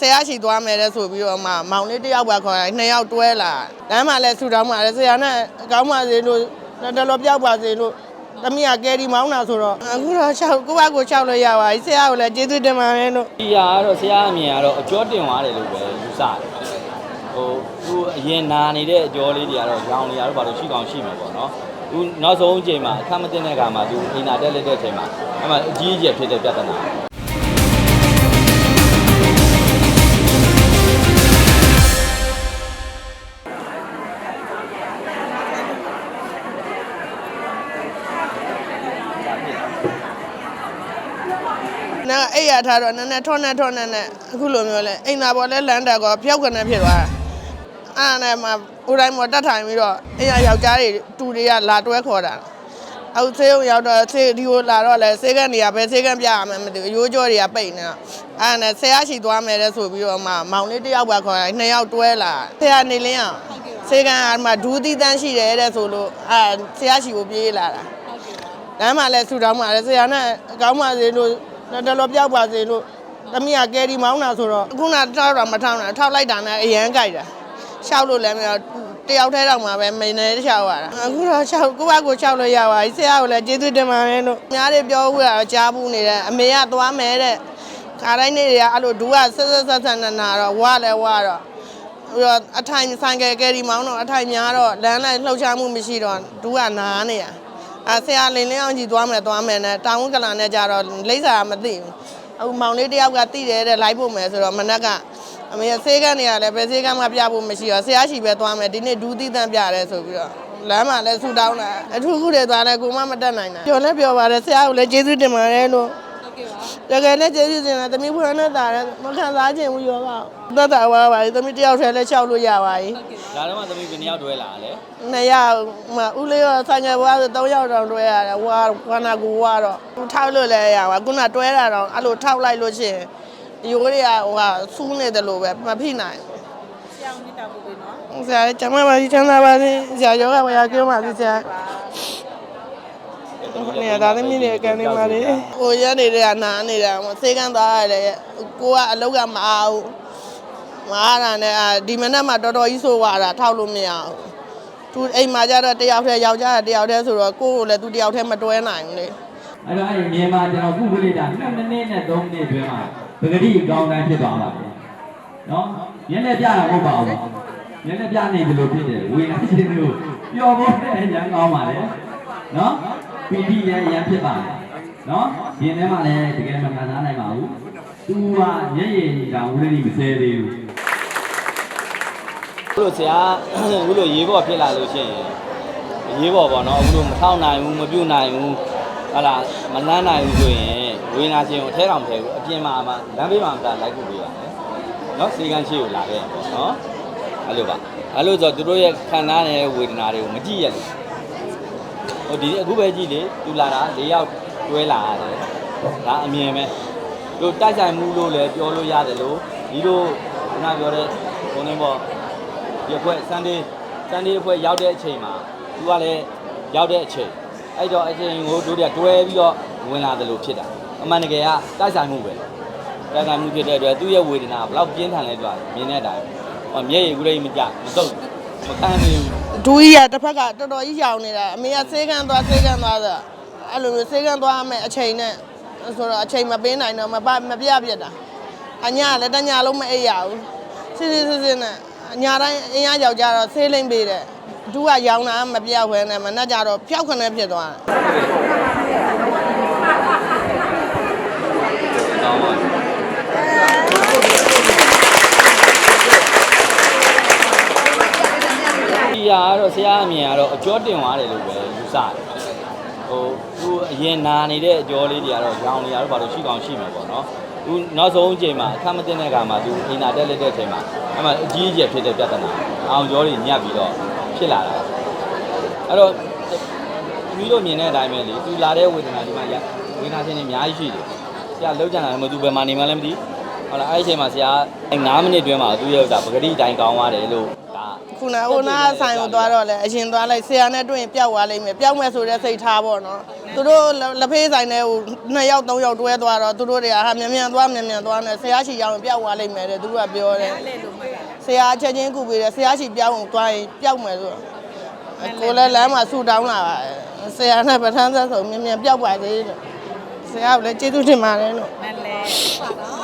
ဆရာရှိသွားမယ်တဲ့ဆိုပြီးတော့မှမောင်လေးတစ်ယောက်ပါခေါ်လိုက်နှစ်ယောက်တွဲလာလမ်းမှာလည်းဆူတောင်းပါတယ်ဆရာနဲ့ကောင်းပါစေလို့တော်တော်ပြောက်ပါစေလို့သမီးကကယ်ရီမောင်းတာဆိုတော့အခုတော့6ကိုယ့်ဘာကို6လို့ရပါပြီဆရာကိုလည်းကျေးဇူးတင်ပါတယ်လို့ဒီဟာကတော့ဆရာအမြင်ကတော့အကျော်တင်သွားတယ်လို့ပဲယူဆတယ်ဟိုသူအရင်နာနေတဲ့အကျော်လေးတွေကတော့ရောင်နေရတော့ဘာလို့ရှိကောင်းရှိမှာပေါ့နော်သူနောက်ဆုံးအချိန်မှာအခက်မတင်တဲ့ခါမှာသူအိမ်နာတက်လက်တဲ့အချိန်မှာအဲ့မှာအကြီးအကျယ်ဖြစ်တဲ့ပြဿနာ နာအိပ်ရထားတော့နည်းနည်းထောနဲ့ထောနဲ့နဲ့အခုလိုမျိုးလဲအိမ်သာပေါ်လဲလမ်းတက်ကောဖျောက်ကနေဖြစ်သွားတာအဲ့ဒါနဲ့မှဦးတိုင်းမော်တက်ထိုင်ပြီးတော့အိမ်ရယောက်ျားတွေတူတွေကလာတွဲခေါ်တာအခုဆေးုံရောက်တော့ဆေးဒီကိုလာတော့လဲဆေးကန်နေရပဲဆေးကန်ပြရမယ်မသိဘူးအရိုးကြောတွေကပိတ်နေတာအဲ့ဒါနဲ့ဆရာရှိသွားမယ်တဲ့ဆိုပြီးတော့မှမောင်လေးတစ်ယောက်ပါခေါ်လိုက်နှစ်ယောက်တွဲလာဆရာနေလင်းအောင်ဆေးကန်ကမှဒူးသီးတန်းရှိတယ်တဲ့ဆိုလို့အဲ့ဆရာရှိကိုပြေးလာတာလမ်းမှာလည်းဆူတောင်းပါတယ်ဆရာနဲ့ကောင်းပါစေလို့ တော်တော်ပြောက်ပါစေလို့သမီးကကယ်ရီမောင်းတာဆိုတော့အခုနထောက်တော့မထောက်နဲ့ထောက်လိုက်တာနဲ့အရန်ကြိုက်တာရှောက်လို့လည်းမရတယောက်တည်းတော့မှပဲမင်းနဲ့ရှောက်ရတာအခုတော့ရှောက်ကိုယ့်ဘာကိုရှောက်လို့ရပါပြီဆရာကလည်းကျေးဇူးတင်ပါတယ်လို့များတွေပြောဦးတာတော့ကြားဘူးနေတယ်အမေကသွားမယ်တဲ့ခါတိုင်းနေ့တွေကအဲ့လိုဒူးကဆက်ဆက်ဆက်ဆက်နာနာတော့ဝါလဲဝါတော့ပြီးတော့အထိုင်ဆိုင်ကယ်ကယ်ရီမောင်းတော့အထိုင်များတော့လမ်းလိုက်လှုပ်ရှားမှုမရှိတော့ဒူးကနားနေရ အဲဆရာလင်းလင်းအောင်ကြီးသွားမယ်သွားမယ်နဲ့တောင်ဝကလာနဲ့ကြတော့လိမ့်စာမသိဘူးအခုမောင်လေးတယောက်ကတိတယ်တဲ့လိုက်ဖို့မယ်ဆိုတော့မနက်ကအမေဆေးကန်းနေရလဲပဲဆေးကန်းမှပြဖို့မရှိတော့ဆရာရှိပဲသွားမယ်ဒီနေ့ဒူးသီးတန်းပြတယ်ဆိုပြီးတော့လမ်းမှာလဲဆူတောင်းတာအထူးခုတွေသွားလဲကိုမမတက်နိုင်တာပြောလဲပြောပါတယ်ဆရာကလည်းကျေးဇူးတင်ပါတယ်လို့ တကယ်လည်းကျေးဇူးတင်တယ်သမီးဖွင့်နေတာလည်းမခံစားချင်ဘူးရောကသက်တာဝါပါသမီးတယောက်တည်းလဲလျှောက်လို့ရပါ යි ဒါတော့မှသမီးဘယ်နှစ်ယောက်တွဲလာလဲနှစ်ယောက်ဟိုဦးလေးရောဆိုင်ငယ်ဘွားဆို3ယောက်တောင်တွဲရတယ်ဝါဝါနာကူဝါတော့သူထောက်လို့လည်းရပါခုနတွဲတာတော့အဲ့လိုထောက်လိုက်လို့ရှိရင်ရိုးတွေကဟိုဟာစူးနေတယ်လို့ပဲမဖိနိုင်ဆရာဦးမြတ်တာပို့ပေးနော်ဘူးဆရာကျမပါစီချမ်းသာပါစေဆရာယောဂဝါရကျိုးပါစေဆရာ နေရာသားသမီးတွေကန်နေပါလေဟိုရက်နေတဲ့ကနားနေတာမစေကန်းသွားရတယ်ကိုကအလောက်ကမအားဘူးမအားတာနဲ့အာဒီမနက်မှာတော်တော်ကြီးဆိုးသွားတာထောက်လို့မရဘူးသူအိမ်မှာကျတော့တယောက်တည်းယောက်ျားတယောက်တည်းဆိုတော့ကိုယ့်ကိုလည်းသူတယောက်တည်းမတွဲနိုင်ဘူးလေအဲ့တော့အဲ့ဒီမြန်မာကျွန်တော်ခုခုလေးတာ2မိနစ်နဲ့3မိနစ်တွင်းမှာပဂတိအကောင်းတိုင်းဖြစ်သွားပါပြီနော်ညနေပြတာမဟုတ်ပါဘူးညနေပြနေတယ်လို့ဖြစ်တယ်ဝေနာရှင်တို့ပျော်ဖို့နဲ့ရန်ကောင်းပါလေနော် ပီတိရဲ့ရန်ဖြစ်ပါလေနော်ဒီထဲမှာလည်းတကယ်မခံစားနိုင်ပါဘူးသူကညရည်တောင်ဦးလေးမစဲသေးဘူးအခုလိုဆရာအခုလိုရေးပေါ်ဖြစ်လာလို့ရှိရင်ရေးပေါ်ပေါ့နော်အခုလိုမထောက်နိုင်ဘူးမပြုတ်နိုင်ဘူးဟာလာမလန်းနိုင်ဘူးဆိုရင်ဝေနာရှင်ကိုအထဲတော်မထဲဘူးအပြင်မှာမှလမ်းဘေးမှာမှလိုက်ဖို့ပေးရတယ်နော်စေကန်းရှိကိုလာခဲ့ပေါ့နော်အဲ့လိုပါအဲ့လိုဆိုတော့သူတို့ရဲ့ခံစားနေတဲ့ဝေဒနာတွေကိုမကြည့်ရဘူး ဟိုဒီအခုပဲကြည့်လေသူလာတာ၄ယောက်တွဲလာရတယ်ဒါအမြင်ပဲသူတိုက်ဆိုင်မှုလို့လည်းပြောလို့ရတယ်လို့ဒီလိုခုနပြောတဲ့ဘုန်းကြီးပေါ့ဒီအဖွဲ့ Sunday Sunday အဖွဲ့ရောက်တဲ့အချိန်မှာသူကလည်းရောက်တဲ့အချိန်အဲ့တော့အချိန်ကိုတို့တွေကတွဲပြီးတော့ဝင်လာတယ်လို့ဖြစ်တာအမှန်တကယ်ကတိုက်ဆိုင်မှုပဲတိုက်ဆိုင်မှုဖြစ်တဲ့အတွက်သူ့ရဲ့ဝေဒနာဘယ်လောက်ပြင်းထန်လဲဆိုတာမြင်တဲ့အတိုင်းဟောမျက်ရည်ကူးလေးမကြမတုတ် မခံနိုင်ဘူးဒူကြီးကတစ်ဖက်ကတော်တော်ကြီးရှောင်နေတာအမေကစေးကန်းသွားစေးကန်းသွားဆိုအဲ့လိုမျိုးစေးကန်းသွားမယ်အချိန်နဲ့ဆိုတော့အချိန်မပေးနိုင်တော့မပမပြပြတာအညာလည်းတညာလုံးမအိပ်ရဘူးစစ်စစ်စစ်စစ်နဲ့ညာတိုင်းအင်းရယောက်ျားတော့ဆေးလိမ့်ပေးတယ်ဒူကရောင်းတာမပြောက်ခွဲနဲ့မနှက်ကြတော့ဖျောက်ခွနဲ့ဖြစ်သွားတယ်ကောင်းပါ ဒီဟာကတော့ဆရာအမြင်ကတော့အကျော်တင်သွားတယ်လို့ပဲယူဆတယ်ဟိုသူအရင်နာနေတဲ့အကျော်လေးတွေကတော့ရောင်နေရတော့ဘာလို့ရှိကောင်းရှိမှာပေါ့နော်သူနောက်ဆုံးအချိန်မှာအခက်မတင်တဲ့အခါမှာသူအိမ်နာတက်လက်တဲ့အချိန်မှာအဲ့မှာအကြီးအကျယ်ဖြစ်တဲ့ပြဿနာအောင်ကျော်တွေညှပ်ပြီးတော့ဖြစ်လာတာအဲ့တော့မိတို့မြင်တဲ့အတိုင်းပဲလေသူလာတဲ့ဝေဒနာဒီမှာရဝေဒနာရှင်တွေအများကြီးရှိတယ်ဆရာလောက်ကြတာလည်းမသူဘယ်မှာနေမှလည်းမသိဟုတ်လားအဲ့ဒီအချိန်မှာဆရာ9မိနစ်တွင်းမှာသူ့ရဲ့ဥစ္စာပဂတိတိုင်းကောင်းသွားတယ်လို့ဒါ ခုနဟိုနာဆိုင်ကိုသွားတော့လေအရင်သွားလိုက်ဆရာနဲ့တွေ့ရင်ပျောက်သွားလိမ့်မယ်ပျောက်မဲ့ဆိုတဲ့စိတ်ထားပေါ့နော်သူတို့လက်ဖေးဆိုင်ထဲကိုနှစ်ယောက်သုံးယောက်တွဲသွားတော့သူတို့တွေကဟာမြန်မြန်သွားမြန်မြန်သွားနေဆရာရှိရောက်ရင်ပျောက်သွားလိမ့်မယ်တဲ့သူကပြောတယ်အဲ့လေလို့မှတ်တာဆရာချက်ချင်းကုပေးတယ်ဆရာရှိပြောင်းအောင်သွားရင်ပျောက်မယ်ဆိုတော့ကိုလည်းလမ်းမှာဆူတောင်းလာပါတယ်ဆရာနဲ့ပထမဆက်ဆုံးမြန်မြန်ပျောက်ပါသေးတယ်ဆရာကလည်းကျေးဇူးတင်ပါတယ်လို့မလဲ